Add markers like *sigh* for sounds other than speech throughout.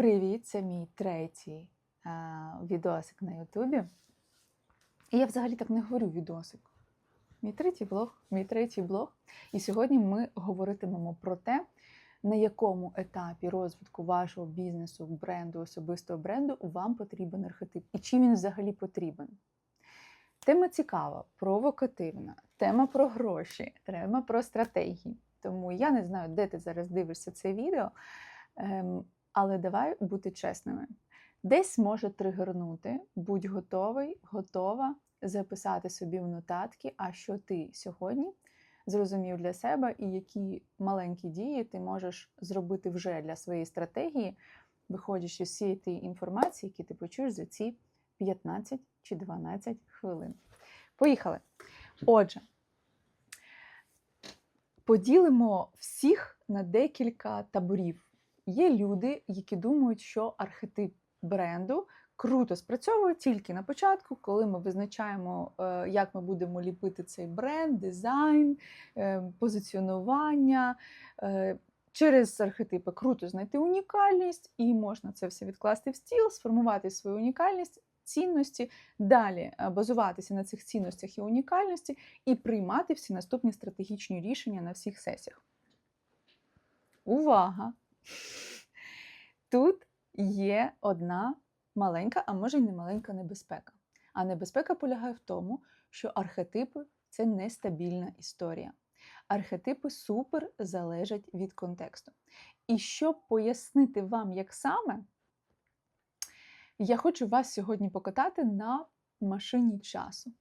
Привіт, це мій третій а, відосик на Ютубі. І я взагалі так не говорю відосик. Мій третій блог, мій третій блог. І сьогодні ми говоритимемо про те, на якому етапі розвитку вашого бізнесу, бренду, особистого бренду вам потрібен архетип і чим він взагалі потрібен. Тема цікава, провокативна, тема про гроші, тема про стратегії. Тому я не знаю, де ти зараз дивишся це відео, ем, але давай бути чесними. Десь може тригернути, будь готовий, готова записати собі в нотатки, а що ти сьогодні зрозумів для себе, і які маленькі дії ти можеш зробити вже для своєї стратегії, виходячи з цієї інформації, які ти почуєш за ці 15 чи 12 хвилин. Поїхали. Отже, поділимо всіх на декілька таборів. Є люди, які думають, що архетип бренду круто спрацьовує тільки на початку, коли ми визначаємо, е, як ми будемо ліпити цей бренд, дизайн, е, позиціонування. Е, Через архетипи круто знайти унікальність, і можна це все відкласти в стіл, сформувати свою унікальність, цінності, далі базуватися на цих цінностях і унікальності і приймати всі наступні стратегічні рішення на всіх сесіях. Увага! Тут є одна маленька, а може й не маленька небезпека. А небезпека полягає в тому, що архетипи це нестабільна історія. Архетипи супер залежать від контексту. І щоб пояснити вам, як саме, я хочу вас сьогодні покатати на машині часу.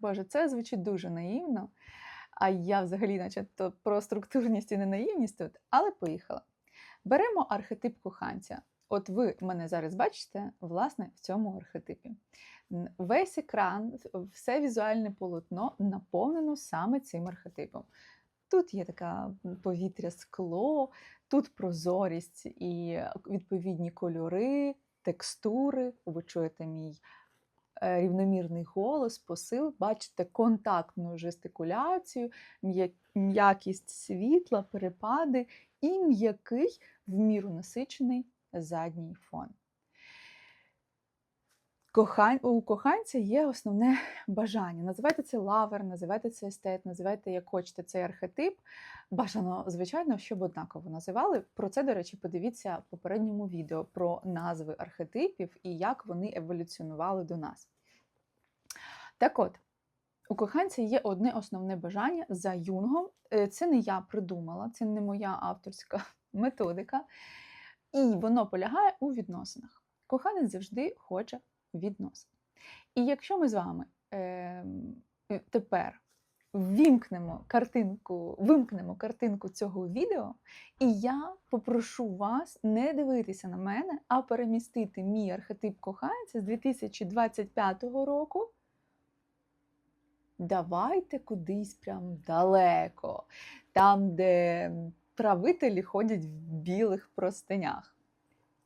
Боже, це звучить дуже наївно. А я взагалі, начебто, про структурність і ненаївність тут, але поїхала. Беремо архетип коханця. От ви мене зараз бачите, власне, в цьому архетипі. Весь екран, все візуальне полотно наповнено саме цим архетипом. Тут є така повітря, скло, тут прозорість і відповідні кольори, текстури. Ви чуєте мій е, рівномірний голос, посил, бачите контактну жестикуляцію, м'якість світла, перепади і м'який в міру насичений задній фон. Кохань... У коханця є основне *laughs* бажання. Називайте це лавер, називайте це естет, називайте, як хочете, цей архетип. Бажано, звичайно, щоб однаково називали. Про це, до речі, подивіться в попередньому відео про назви архетипів і як вони еволюціонували до нас. Так от, у коханця є одне основне бажання за юнгом. Е, це не я придумала, це не моя авторська *laughs* методика. І воно полягає у відносинах. Коханець завжди хоче відносин. І якщо ми з вами е, тепер вімкнемо картинку, вимкнемо картинку цього відео, і я попрошу вас не дивитися на мене, а перемістити мій архетип коханця з 2025 року. Давайте кудись прям далеко, там, де правителі ходять в білих простинях.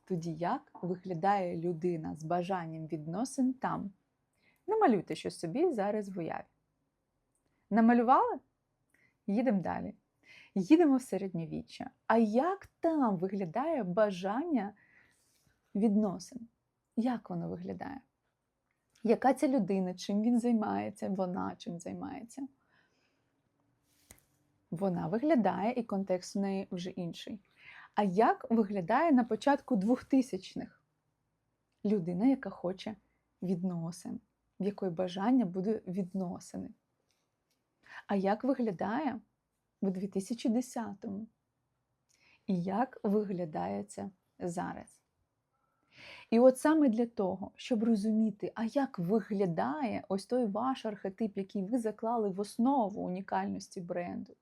Тоді як виглядає людина з бажанням відносин там? Намалюйте щось собі зараз в уяві. Намалювали? Їдемо далі. Їдемо в середньовіччя. А як там виглядає бажання відносин? Як воно виглядає? Яка ця людина, чим він займається, вона чим займається? Вона виглядає, і контекст у неї вже інший. А як виглядає на початку 2000-х людина, яка хоче відносин, в якої бажання буде відносини? А як виглядає в 2010-му? І як виглядає це зараз? І от саме для того, щоб розуміти, а як виглядає ось той ваш архетип, який ви заклали в основу унікальності бренду,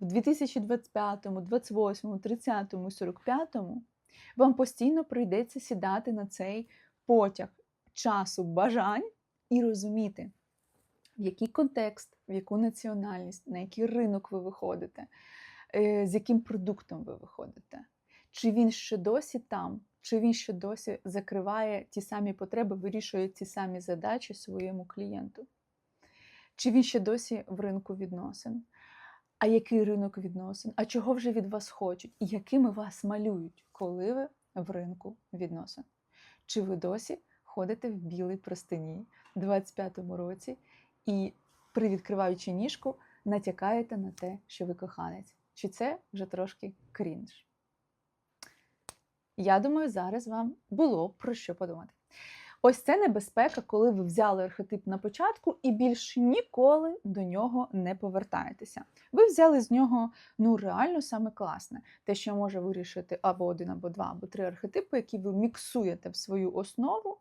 в 2025, 28, 30, 45 вам постійно прийдеться сідати на цей потяг часу бажань і розуміти, в який контекст, в яку національність, на який ринок ви виходите, е, з яким продуктом ви виходите. Чи він ще досі там, чи він ще досі закриває ті самі потреби, вирішує ті самі задачі своєму клієнту? Чи він ще досі в ринку відносин? А який ринок відносин? А чого вже від вас хочуть? І якими вас малюють, коли ви в ринку відносин? Чи ви досі ходите в білій простині в 25-му році і, привідкриваючи ніжку, натякаєте на те, що ви коханець? Чи це вже трошки крінж? Я думаю, зараз вам було про що подумати. Ось це небезпека, коли ви взяли архетип на початку і більш ніколи до нього не повертаєтеся. Ви взяли з нього ну реально саме класне, те, що може вирішити або один, або два, або три архетипи, які ви міксуєте в свою основу.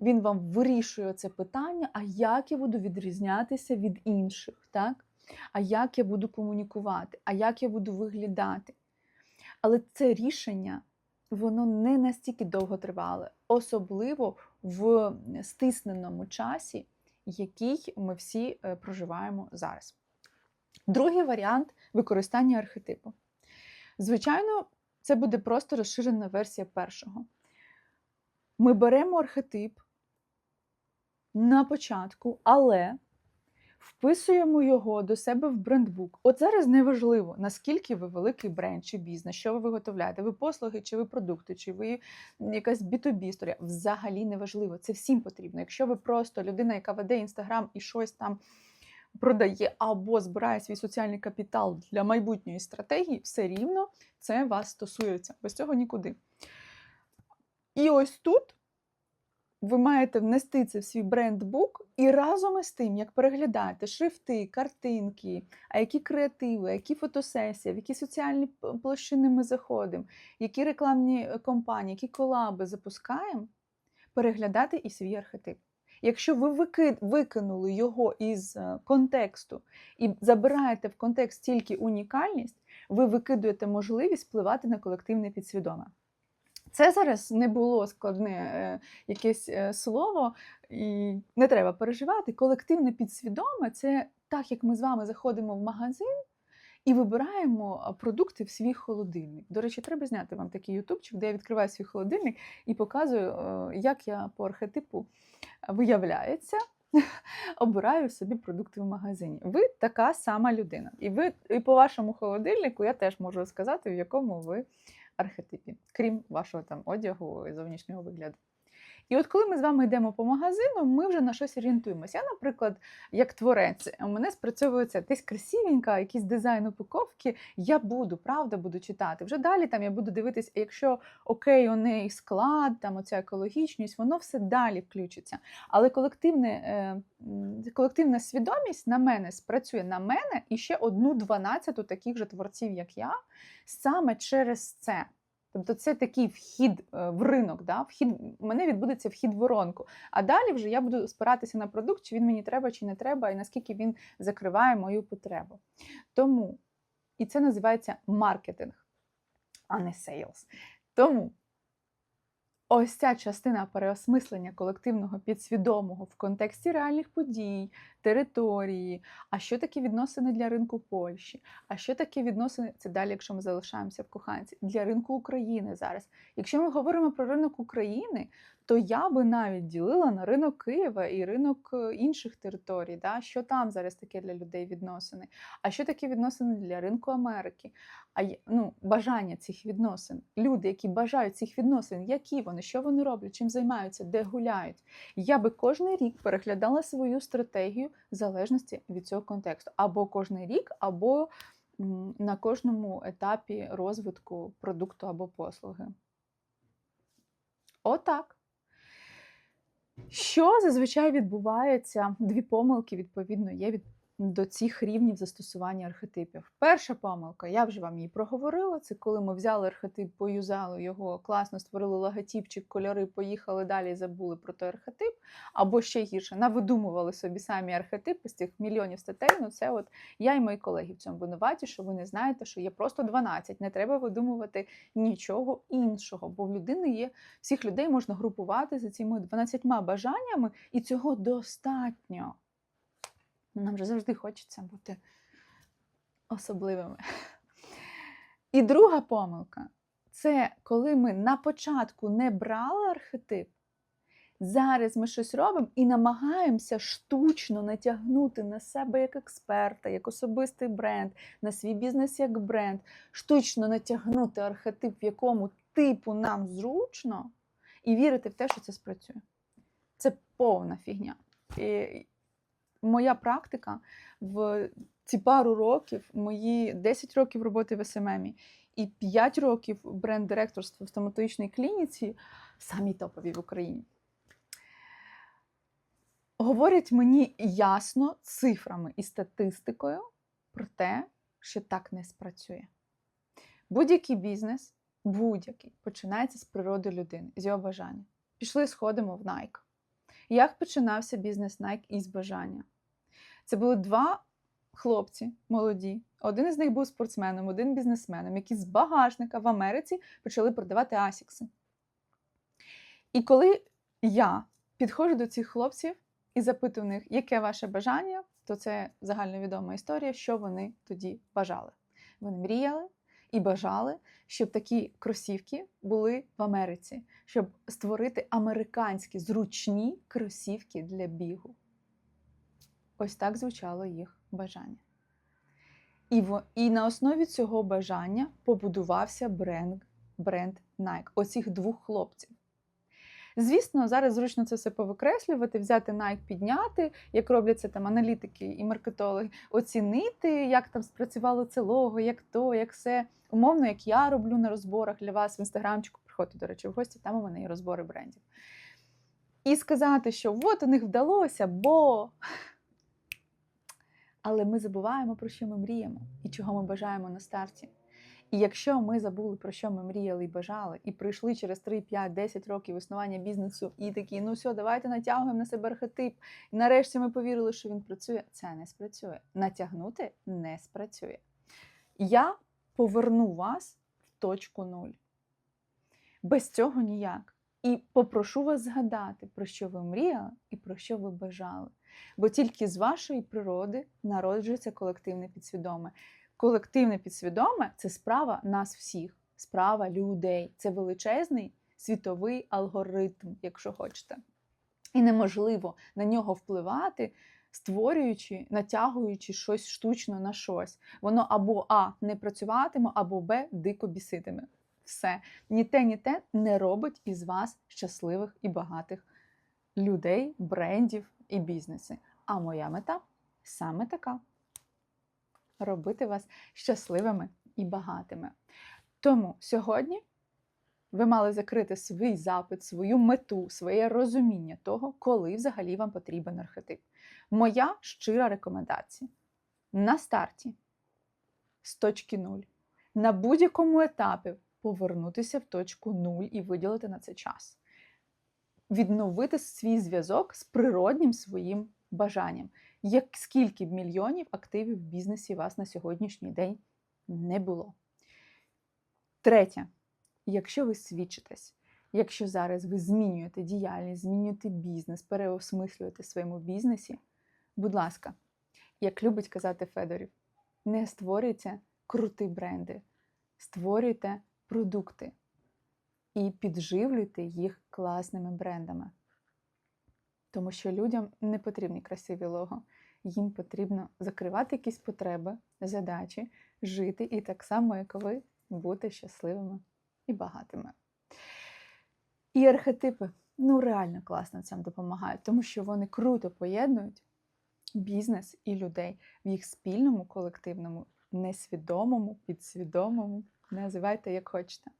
Він вам вирішує це питання, а як я буду відрізнятися від інших, так? А як я буду комунікувати, а як я буду виглядати. Але це рішення воно не настільки довго тривале, особливо в стисненому часі, який ми всі е, проживаємо зараз. Другий варіант використання архетипу. Звичайно, це буде просто розширена версія першого. Ми беремо архетип на початку, але вписуємо його до себе в брендбук. От зараз неважливо, наскільки ви великий бренд чи бізнес, що ви виготовляєте, ви послуги, чи ви продукти, чи ви якась B2B історія. Взагалі неважливо. Це всім потрібно. Якщо ви просто людина, яка веде інстаграм і щось там продає або збирає свій соціальний капітал для майбутньої стратегії, все рівно це вас стосується. Без цього нікуди. І ось тут ви маєте внести це в свій брендбук і разом із тим, як переглядаєте шрифти, картинки, а які креативи, які фотосесії, в які соціальні площини ми заходимо, які рекламні е, компанії, які колаби запускаємо, переглядати і свій архетип. Якщо ви викинули його із е, контексту і забираєте в контекст тільки унікальність, ви викидуєте можливість впливати на колективне підсвідоме. Це зараз не було складне е, якесь е, слово, і не треба переживати. Колективне підсвідоме це так, як ми з вами заходимо в магазин і вибираємо продукти в свій холодильник. До речі, треба зняти вам такий ютубчик, де я відкриваю свій холодильник і показую, е, як я по архетипу виявляється. *laughs* Обираю собі продукти в магазині. Ви така сама людина. І ви і по вашому холодильнику я теж можу сказати, в якому ви архетипі, крім вашого там одягу і зовнішнього вигляду. І от коли ми з вами йдемо по магазину, ми вже на щось орієнтуємося. Я, наприклад, як творець, у мене спрацьовується десь красивенька, якийсь дизайн упаковки. Я буду, правда, буду читати. Вже далі там я буду дивитися, якщо окей, у неї склад, там оця екологічність, воно все далі включиться. Але колективне, е, колективна свідомість на мене спрацює на мене і ще одну дванадцяту таких же творців, як я, саме через це. Тобто це такий вхід е, в ринок, да? вхід, у мене відбудеться вхід в воронку. А далі вже я буду спиратися на продукт, чи він мені треба, чи не треба, і наскільки він закриває мою потребу. Тому, і це називається маркетинг, а не сейлс. Тому ось ця частина переосмислення колективного підсвідомого в контексті реальних подій, території, а що таке відносини для ринку Польщі, а що таке відносини, це далі, якщо ми залишаємося в коханці, для ринку України зараз. Якщо ми говоримо про ринок України, то я би навіть ділила на ринок Києва і ринок е, інших територій, да? що там зараз таке для людей відносини, а що таке відносини для ринку Америки, а ну, бажання цих відносин. Люди, які бажають цих відносин, які вони, що вони роблять, чим займаються, де гуляють. Я би кожен рік переглядала свою стратегію в залежності від цього контексту. Або кожен рік, або на кожному етапі розвитку продукту або послуги. Отак. Що зазвичай відбувається? Дві помилки, відповідно, є від до цих рівнів застосування архетипів. Перша помилка, я вже вам її проговорила. Це коли ми взяли архетип, поюзали його класно, створили логотипчик, кольори, поїхали далі і забули про той архетип. Або ще гірше, навидумували собі самі архетипи з цих мільйонів статей. Ну, це от я і мої колеги в цьому винуваті, що ви не знаєте, що є просто 12. Не треба видумувати нічого іншого, бо в людини є всіх людей можна групувати за цими 12 бажаннями, і цього достатньо. Нам же завжди хочеться бути особливими. І друга помилка це коли ми на початку не брали архетип. Зараз ми щось робимо і намагаємося штучно натягнути на себе як експерта, як особистий бренд, на свій бізнес як бренд, штучно натягнути архетип, в якому типу нам зручно, і вірити в те, що це спрацює. Це повна фігня. І моя практика в ці пару років, мої 10 років роботи в СММі і 5 років бренд-директорства в стоматологічній клініці самі топові в Україні. Говорять мені ясно цифрами і статистикою про те, що так не спрацює. Будь-який бізнес, будь-який, починається з природи людини, з його бажання. Пішли, сходимо в Nike. Як починався бізнес Nike із бажання? Це були два хлопці молоді. Один із них був спортсменом, один бізнесменом, які з багажника в Америці почали продавати асікси. І коли я підходжу до цих хлопців і запитую в них, яке ваше бажання, то це загальновідома історія, що вони тоді бажали. Вони мріяли і бажали, щоб такі кросівки були в Америці, щоб створити американські зручні кросівки для бігу. Ось так звучало їх бажання. І, в, і на основі цього бажання побудувався бренд, бренд Nike, оцих двох хлопців. Звісно, зараз зручно це все повикреслювати, взяти Nike, підняти, як роблять це там аналітики і маркетологи, оцінити, як там спрацювало це лого, як то, як все. Умовно, як я роблю на розборах для вас в інстаграмчику, приходьте, до речі, в гості, там у мене є розбори брендів. І сказати, що от у них вдалося, бо. Але ми забуваємо, про що ми мріємо і чого ми бажаємо на старті. І якщо ми забули, про що ми мріяли і бажали, і прийшли через 3, 5, 10 років існування бізнесу, і такі, ну все, давайте натягуємо на себе архетип. І нарешті ми повірили, що він працює. Це не спрацює. Натягнути не спрацює. Я поверну вас в точку нуль. Без цього ніяк. І попрошу вас згадати, про що ви мріяли і про що ви бажали. Бо тільки з вашої природи народжується колективне підсвідоме. Колективне підсвідоме це справа нас всіх, справа людей. Це величезний світовий алгоритм, якщо хочете. І неможливо на нього впливати, створюючи, натягуючи щось штучно на щось. Воно або А не працюватиме, або Б дико біситиме. Все. Ні те, ні те не робить із вас щасливих і багатих людей, брендів і бізнеси. А моя мета саме така робити вас щасливими і багатими. Тому сьогодні ви мали закрити свій запит, свою мету, своє розуміння того, коли взагалі вам потрібен архетип. Моя щира рекомендація на старті з точки нуль, на будь-якому етапі повернутися в точку нуль і виділити на це час. Відновити свій зв'язок з природнім своїм бажанням. Як скільки б мільйонів активів в бізнесі вас на сьогоднішній день не було. Третє, якщо ви свідчитесь, якщо зараз ви змінюєте діяльність, змінюєте бізнес, переосмислюєте в своєму бізнесі, будь ласка, як любить казати Федорів, не створюйте круті бренди, створюйте продукти і підживлюйте їх класними брендами. Тому що людям не потрібні красиві лого. Їм потрібно закривати якісь потреби, задачі, жити і так само, як ви, бути щасливими і багатими. І архетипи ну реально класно цим допомагають, тому що вони круто поєднують бізнес і людей в їх спільному, колективному, несвідомому, підсвідомому, називайте як хочете.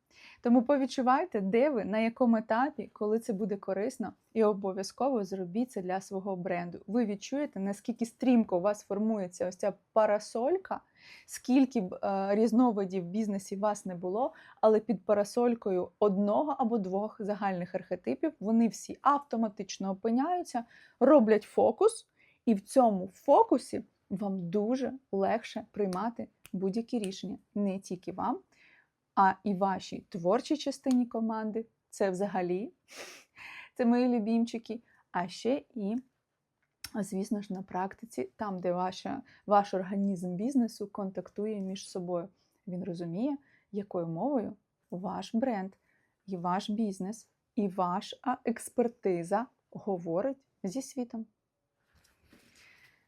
Тому повідчувайте, де ви, на якому етапі, коли це буде корисно, і обов'язково зробіть це для свого бренду. Ви відчуєте, наскільки стрімко у вас формується ось ця парасолька, скільки б е, різновидів бізнесі вас не було, але під парасолькою одного або двох загальних архетипів вони всі автоматично опиняються, роблять фокус, і в цьому фокусі вам дуже легше приймати будь-які рішення, не тільки вам а і вашій творчій частині команди. Це взагалі *laughs* це мої любімчики. А ще і, звісно ж, на практиці, там, де ваша, ваш організм бізнесу контактує між собою. Він розуміє, якою мовою ваш бренд, і ваш бізнес, і ваша експертиза говорить зі світом.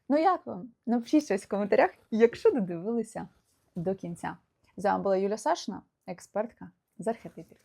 Ну, як вам? Напишіть щось в коментарях, якщо додивилися до кінця. З вами була Юля Сашина експертка з архетипів.